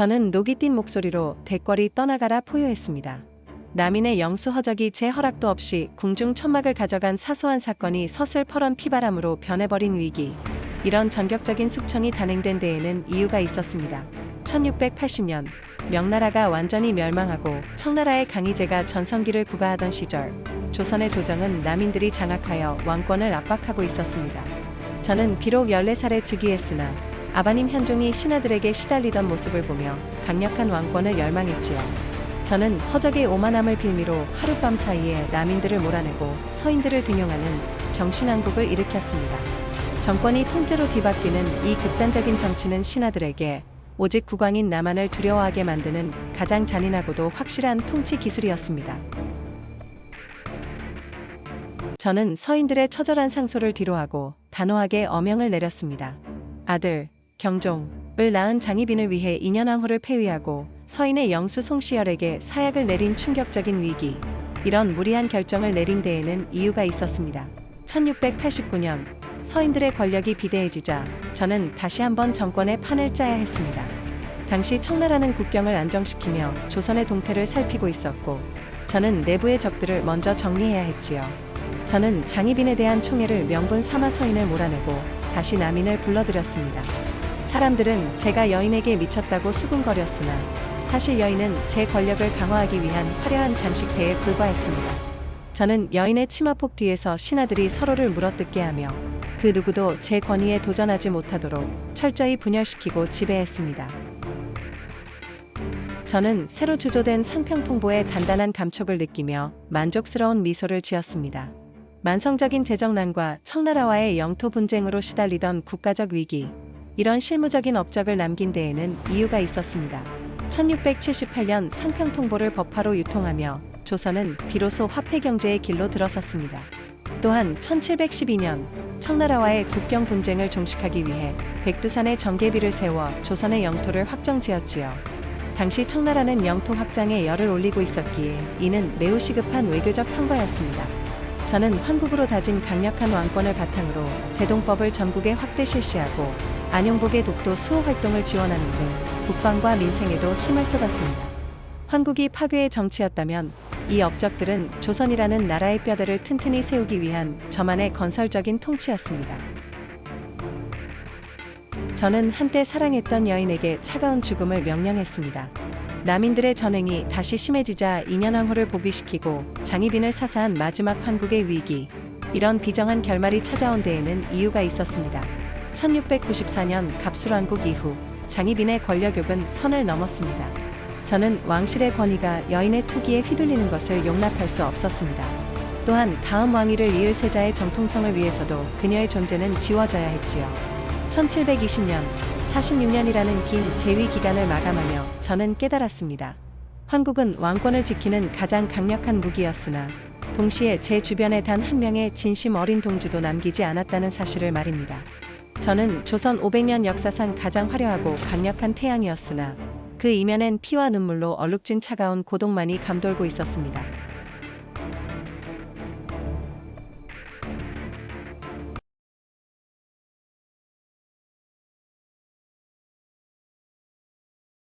저는 녹이 띈 목소리로 대궐이 떠나가라 포효했습니다. 남인의 영수 허적이 제 허락도 없이 궁중 천막을 가져간 사소한 사건이 서슬퍼런 피바람으로 변해버린 위기. 이런 전격적인 숙청이 단행된 데에는 이유가 있었습니다. 1680년 명나라가 완전히 멸망하고 청나라의 강희제가 전성기를 구가하던 시절 조선의 조정은 남인들이 장악하여 왕권을 압박하고 있었습니다. 저는 비록 14살에 즉위했으나 아바님 현종이 신하들에게 시달리던 모습을 보며 강력한 왕권을 열망했지요. 저는 허적의 오만함을 빌미로 하룻밤 사이에 남인들을 몰아내고 서인들을 등용하는 경신왕국을 일으켰습니다. 정권이 통째로 뒤바뀌는 이 극단적인 정치는 신하들에게 오직 국왕인 남한을 두려워하게 만드는 가장 잔인하고도 확실한 통치 기술이었습니다. 저는 서인들의 처절한 상소를 뒤로하고 단호하게 어명을 내렸습니다. 아들, 경종을 낳은 장희빈을 위해 인현왕후를 폐위하고 서인의 영수 송시열에게 사약을 내린 충격적인 위기. 이런 무리한 결정을 내린 데에는 이유가 있었습니다. 1689년 서인들의 권력이 비대해지자 저는 다시 한번 정권의 판을 짜야 했습니다. 당시 청나라는 국경을 안정시키며 조선의 동태를 살피고 있었고 저는 내부의 적들을 먼저 정리해야 했지요. 저는 장희빈에 대한 총애를 명분 삼아 서인을 몰아내고 다시 남인을 불러들였습니다. 사람들은 제가 여인에게 미쳤다고 수군거렸으나 사실 여인은 제 권력을 강화하기 위한 화려한 장식패에 불과했습니다. 저는 여인의 치마폭 뒤에서 신하들이 서로를 물어뜯게 하며 그 누구도 제 권위에 도전하지 못하도록 철저히 분열시키고 지배했습니다. 저는 새로 주조된 상평통보의 단단한 감촉을 느끼며 만족스러운 미소를 지었습니다. 만성적인 재정난과 청나라와의 영토 분쟁으로 시달리던 국가적 위기, 이런 실무적인 업적을 남긴 데에는 이유가 있었습니다. 1678년 상평통보를 법화로 유통하며 조선은 비로소 화폐 경제의 길로 들어섰습니다. 또한 1712년 청나라와의 국경 분쟁을 종식하기 위해 백두산에 정계비를 세워 조선의 영토를 확정지었지요. 당시 청나라는 영토 확장에 열을 올리고 있었기에 이는 매우 시급한 외교적 선거였습니다. 저는 한국으로 다진 강력한 왕권을 바탕으로 대동법을 전국에 확대 실시하고 안용복의 독도 수호 활동을 지원하는 등 국방과 민생에도 힘을 쏟았습니다. 한국이 파괴의 정치였다면 이 업적들은 조선이라는 나라의 뼈대를 튼튼히 세우기 위한 저만의 건설적인 통치였습니다. 저는 한때 사랑했던 여인에게 차가운 죽음을 명령했습니다. 남인들의 전횡이 다시 심해지자 인현왕후를 복위시키고 장희빈을 사사한 마지막 한국의 위기. 이런 비정한 결말이 찾아온 데에는 이유가 있었습니다. 1694년 갑술왕국 이후 장희빈의 권력욕은 선을 넘었습니다. 저는 왕실의 권위가 여인의 투기에 휘둘리는 것을 용납할 수 없었습니다. 또한 다음 왕위를 이을 세자의 정통성을 위해서도 그녀의 존재는 지워져야 했지요. 1720년, 46년이라는 긴 재위 기간을 마감하며 저는 깨달았습니다. 한국은 왕권을 지키는 가장 강력한 무기였으나 동시에 제 주변에 단 한 명의 진심 어린 동지도 남기지 않았다는 사실을 말입니다. 저는 조선 500년 역사상 가장 화려하고 강력한 태양이었으나 그 이면엔 피와 눈물로 얼룩진 차가운 고독만이 감돌고 있었습니다.